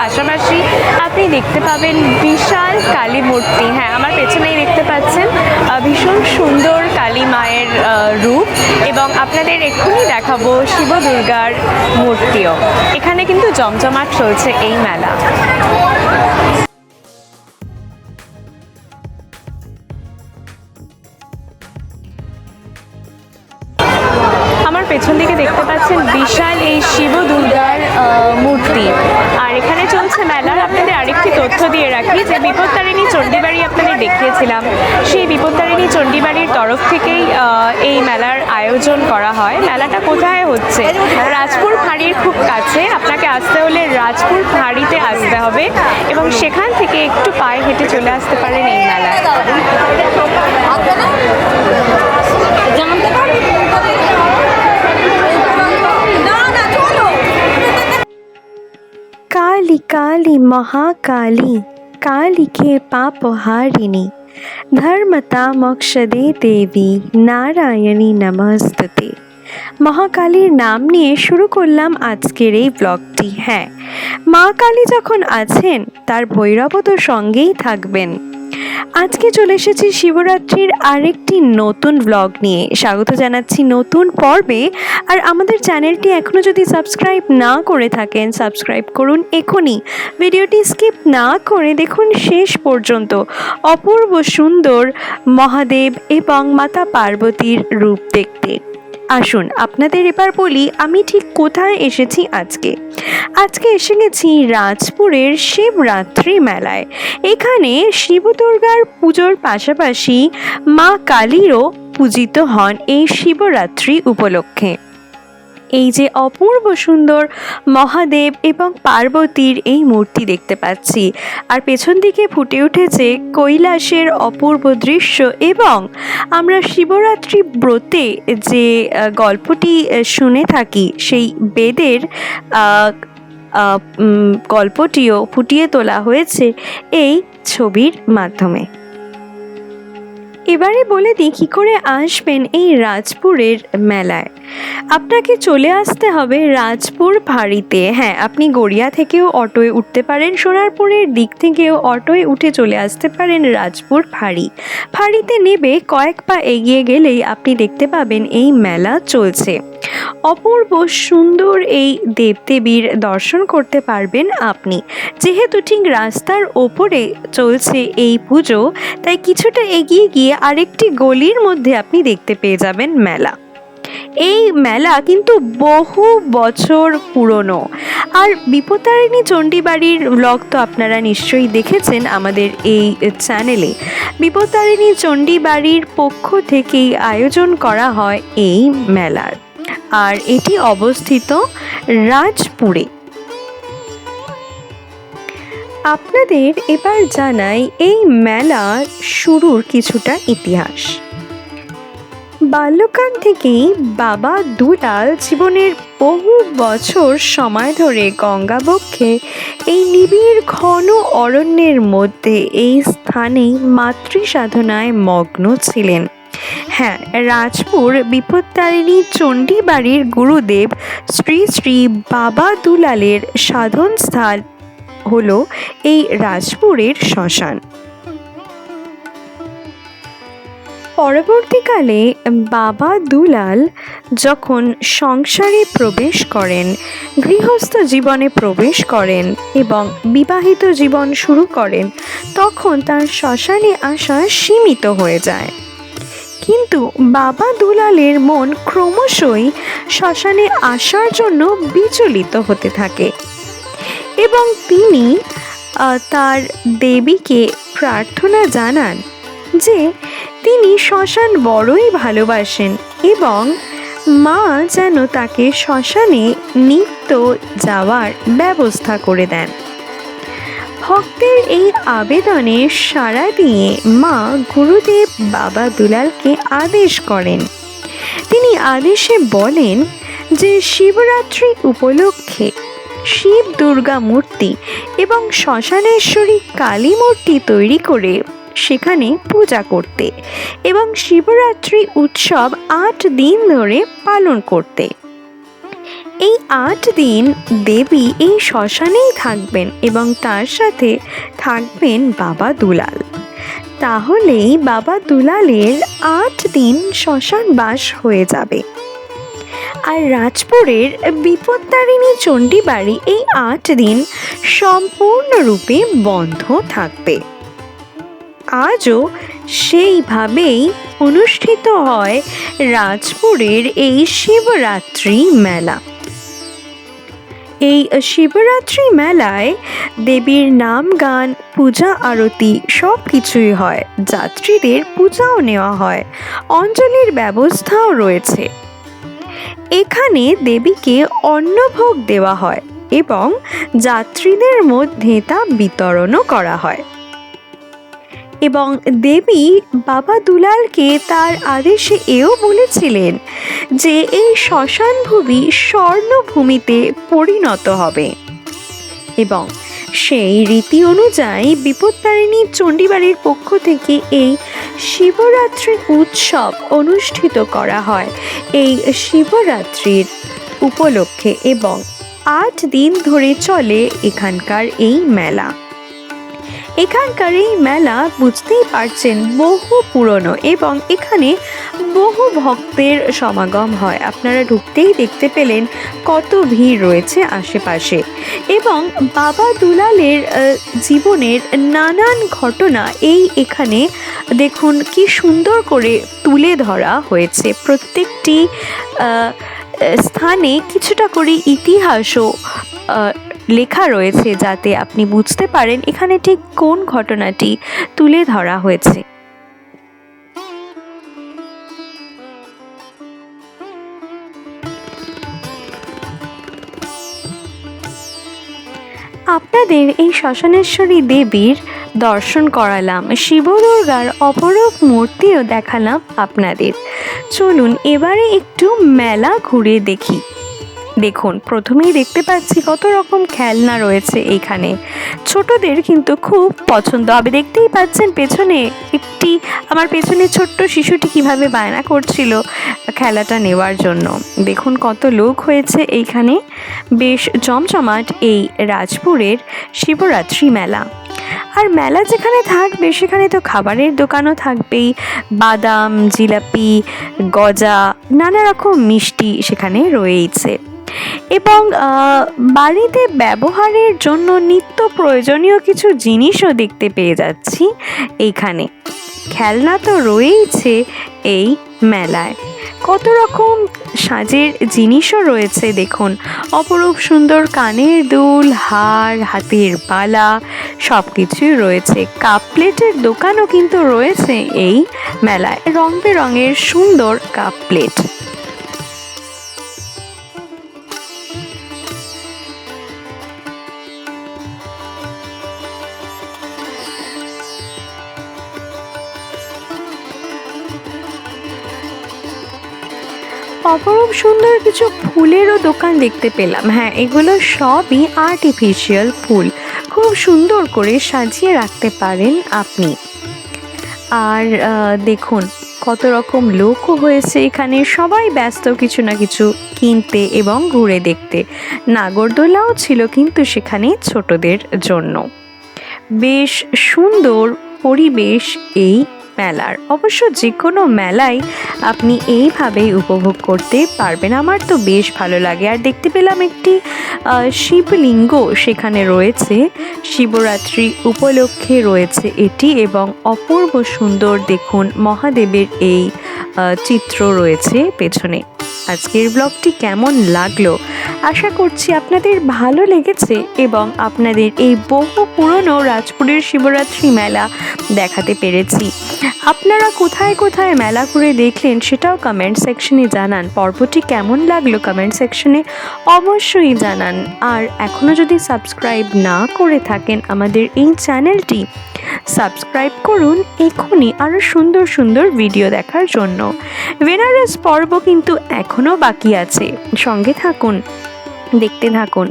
পাশাপাশি আপনি দেখতে পাবেন বিশাল কালী মূর্তি। হ্যাঁ আমার পেছনেই দেখতে পাচ্ছেন ভীষণ সুন্দর কালী মায়ের রূপ এবং আপনাদের এক্ষুনি দেখাবো শিব দুর্গার মূর্তিও। এখানে কিন্তু জমজমাট চলছে এই মেলা। আমার পেছন দিকে দেখতে পাচ্ছেন বিশাল এই শিব দুর্গার মূর্তি। আর এখানে চলছে মেলার। আপনাদের আরেকটি তথ্য দিয়ে রাখি যে বিপত্তারিণী চণ্ডীবাড়ি আপনাদের দেখিয়েছিলাম। সেই বিপত্তারিণী চণ্ডীবাড়ির তরফ থেকেই এই মেলার আয়োজন করা হয়। মেলাটা কোথায় হচ্ছে? রাজপুর ফাঁড়ির খুব কাছে। আপনাকে আসতে হলে রাজপুর ফাঁড়িতে আসতে হবে এবং সেখান থেকে একটু পায়ে হেঁটে চলে আসতে পারেন এই মেলায়। ಕಾಳಿ ಮಹಾಕಾಳಿ ಕಾಳಿಕೆ ಪಾಪಹಾರಿಣಿ ಧರ್ಮತಾ মোক্ষদে দেবী নারায়ণী নমস্তুতে মহাকালীর নাম নিয়ে শুরু করলাম আজকের এই ব্লগটি হ্যাঁ মা কালী যখন আছেন, তার ভৈরব তো সঙ্গেই থাকবেন। আজকে চলে এসেছি শিবরাত্রির আরেকটি নতুন ব্লগ নিয়ে। স্বাগত জানাচ্ছি নতুন পর্বে। আর আমাদের চ্যানেলটি এখনও যদি সাবস্ক্রাইব না করে থাকেন সাবস্ক্রাইব করুন এখনই। ভিডিওটি স্কিপ না করে দেখুন শেষ পর্যন্ত। অপূর্ব সুন্দর মহাদেব এবং মাতা পার্বতীর রূপ দেখতে। আসুন, আপনাদের এবার বলি আমি ঠিক কোথায় এসেছি আজকে। আজকে এসে গেছি রাজপুরের শিবরাত্রি মেলায়। এখানে শিব দুর্গার পুজোর পাশাপাশি মা কালীরও পূজিত হন এই শিবরাত্রি উপলক্ষে। এই যে অপূর্ব সুন্দর মহাদেব এবং পার্বতীর এই মূর্তি দেখতে পাচ্ছি। আর পেছন দিকে ফুটে উঠেছে কৈলাসের অপূর্ব দৃশ্য এবং আমরা শিবরাত্রি ব্রতে যে গল্পটি শুনে থাকি, সেই বেদের গল্পটিও ফুটিয়ে তোলা হয়েছে এই ছবির মাধ্যমে। এবারে বলে দিই কী করে আসবেন এই রাজপুরের মেলায়। আপনাকে চলে আসতে হবে রাজপুর ফাঁড়িতে। হ্যাঁ আপনি গড়িয়া থেকেও অটোয় উঠতে পারেন, সোনারপুরের দিক থেকেও অটোয় উঠে চলে আসতে পারেন রাজপুর ফাঁড়ি। ফাঁড়িতে নেবে কয়েক পা এগিয়ে গেলেই আপনি দেখতে পাবেন এই মেলা চলছে। অপূর্ব সুন্দর এই দেবদেবীর দর্শন করতে পারবেন আপনি। যেহেতু ঠিক রাস্তার ওপরে চলছে এই পুজো, তাই কিছুটা এগিয়ে গিয়ে আরেকটি গলির মধ্যে আপনি দেখতে পেয়ে যাবেন মেলা। এই মেলা কিন্তু বহু বছর পুরনো। আর বিপত্তারিণী চণ্ডীবাড়ির ব্লগ তো আপনারা নিশ্চয়ই দেখেছেন আমাদের এই চ্যানেলে বিপত্তারিণী চণ্ডীবাড়ির পক্ষ থেকেই আয়োজন করা হয় এই মেলার। আর এটি অবস্থিত রাজপুরে। আপনাদের এবার জানাই এই মেলার শুরুর কিছুটা ইতিহাস। বাল্যকাল থেকেই বাবা দুলাল জীবনের বহু বছর সময় ধরে গঙ্গাবক্ষে এই নিবিড় ঘন অরণ্যের মধ্যে এই স্থানেই মাতৃ সাধনায় মগ্ন ছিলেন। হ্যাঁ রাজপুর বিপত্তারিণী চণ্ডীবাড়ির গুরুদেব শ্রী শ্রী বাবা দুলালের সাধন স্থান হলো এই রাজপুরের শ্মশান। পরবর্তীকালে বাবা দুলাল যখন সংসারে প্রবেশ করেন, গৃহস্থ জীবনে প্রবেশ করেন এবং বিবাহিত জীবন শুরু করেন, তখন তার শ্মশানে আসা সীমিত হয়ে যায়। কিন্তু বাবা দুলালের মন ক্রমশই শ্মশানে আসার জন্য বিচলিত হতে থাকে। এবং তিনি তার দেবীকে প্রার্থনা জানান যে তিনি শ্মশান বড়ই ভালোবাসেন এবং মা যেন তাকে শ্মশানে নিত্য যাওয়ার ব্যবস্থা করে দেন। ভক্তের এই আবেদনে সাড়া দিয়ে মা গুরুদেব বাবা দুলালকে আদেশ করেন। তিনি আদেশে বলেন যে শিবরাত্রি উপলক্ষে শিব দুর্গা মূর্তি এবং শ্মশানেশ্বরী কালী মূর্তি তৈরি করে সেখানে পূজা করতে এবং শিবরাত্রি উৎসব আট দিন ধরে পালন করতে। এই আট দিন দেবী এই শ্মশানেই থাকবেন এবং তার সাথে থাকবেন বাবা দুলাল। তাহলেই বাবা দুলালের আট দিন শ্মশান বাস হয়ে যাবে। আর রাজপুরের বিপত্তারিণী চণ্ডী বাড়ি এই আট দিন সম্পূর্ণরূপে বন্ধ থাকবে। আজও সেইভাবেই অনুষ্ঠিত হয় রাজপুরের এই শিবরাত্রি মেলা। এই শিবরাত্রি মেলায় দেবীর নাম গান, পূজা আরতি সব কিছুই হয়। যাত্রীদের পূজাও নেওয়া হয়। অঞ্জলির ব্যবস্থাও রয়েছে। এখানে দেবীকে অন্নভোগ দেওয়া হয় এবং যাত্রীদের মধ্যে তা বিতরণও করা হয়। এবং দেবী বাবা দুলালকে তার আদেশে এও বলেছিলেন যে এই শ্মশানভূমি স্বর্ণভূমিতে পরিণত হবে। এবং সেই রীতি অনুযায়ী বিপত্তারিণী চণ্ডীবাড়ির পক্ষ থেকে এই শিবরাত্রি উৎসব অনুষ্ঠিত করা হয়। এই শিবরাত্রির উপলক্ষে এবং আট দিন ধরে চলে এখানকার এই মেলা। এখানকার এই মেলা বুঝতেই পারছেন, বহু পুরনো এবং এখানে বহু ভক্তের সমাগম হয়। আপনারা ঢুকতেই দেখতে পেলেন কত ভিড় রয়েছে আশেপাশে এবং বাবা দুলালের জীবনের নানান ঘটনা এই এখানে দেখুন কি সুন্দর করে তুলে ধরা হয়েছে। প্রত্যেকটি স্থানে কিছুটা করে ইতিহাসও লেখা রয়েছে যাতে আপনি বুঝতে পারেন এখানে ঠিক কোন ঘটনাটি তুলে ধরা হয়েছে। আপনাদের এই শ্মশানেশ্বরী দেবীর দর্শন করালাম, শিবদুর্গার অপরূপ মূর্তিও দেখালাম আপনাদের। চলুন, এবারে একটু মেলা ঘুরে দেখি। দেখুন, প্রথমেই দেখতে পাচ্ছি কত রকম খেলনা রয়েছে এইখানে। ছোটদের কিন্তু খুব পছন্দ। হবে দেখতেই পাচ্ছেন পেছনে একটি, আমার পেছনে ছোট্ট শিশুটি কীভাবে বায়না করছিল খেলাটা নেওয়ার জন্য। দেখুন কত লোক হয়েছে এইখানে। বেশ জমজমাট এই রাজপুরের শিবরাত্রি মেলা। আর মেলা যেখানে থাকবে, সেখানে তো খাবারের দোকানও থাকবেই। বাদাম, জিলাপি, গজা, নানা রকম মিষ্টি সেখানে রয়েইছে। এবং বাড়িতে ব্যবহারের জন্য নিত্য প্রয়োজনীয় কিছু জিনিসও দেখতে পেয়ে যাচ্ছি এইখানে। খেলনা তো রয়েইছে এই মেলায়। কত রকম সাজের জিনিসও রয়েছে দেখুন। অপরূপ সুন্দর কানের দুল, হার, হাতের বালা সব কিছুই রয়েছে। কাপ প্লেটের দোকানও কিন্তু রয়েছে এই মেলায়। রং বেরঙের সুন্দর কাপ প্লেট। অপরূপ সুন্দর কিছু ফুলেরও দোকান দেখতে পেলাম। হ্যাঁ এগুলো সবই আর্টিফিশিয়াল ফুল। খুব সুন্দর করে সাজিয়ে রাখতে পারেন আপনি। আর দেখুন, কত রকম লোকও হয়েছে এখানে। সবাই ব্যস্ত কিছু না কিছু কিনতে এবং ঘুরে দেখতে। নাগরদোলাও ছিল কিন্তু সেখানে ছোটদের জন্য। বেশ সুন্দর পরিবেশ এই মেলার। অবশ্য যে কোনো মেলায় আপনি এইভাবেই উপভোগ করতে পারবেন। আমার তো বেশ ভালো লাগে। আর দেখতে পেলাম একটি শিবলিঙ্গ সেখানে রয়েছে। শিবরাত্রি উপলক্ষে রয়েছে এটি এবং অপূর্ব সুন্দর দেখুন মহাদেবের এই চিত্র রয়েছে পেছনে। আজকের ব্লগটি কেমন লাগল? আশা করছি আপনাদের ভালো লেগেছে এবং আপনাদের এই বহু পুরনো রাজপুরের শিবরাত্রি মেলা দেখাতে পেরেছি। আপনারা কোথায় কোথায় মেলা ঘুরে দেখলেন সেটাও কমেন্ট সেকশনে জানান। পর্বটি কেমন লাগল কমেন্ট সেকশনে অবশ্যই জানান। আর এখনও যদি সাবস্ক্রাইব না করে থাকেন আমাদের এই চ্যানেলটি সাবস্ক্রাইব করুন এখনই আরও সুন্দর সুন্দর ভিডিও দেখার জন্য। বেনারস পর্ব কিন্তু এখনও বাকি আছে। সঙ্গে থাকুন, দেখতে থাকুন।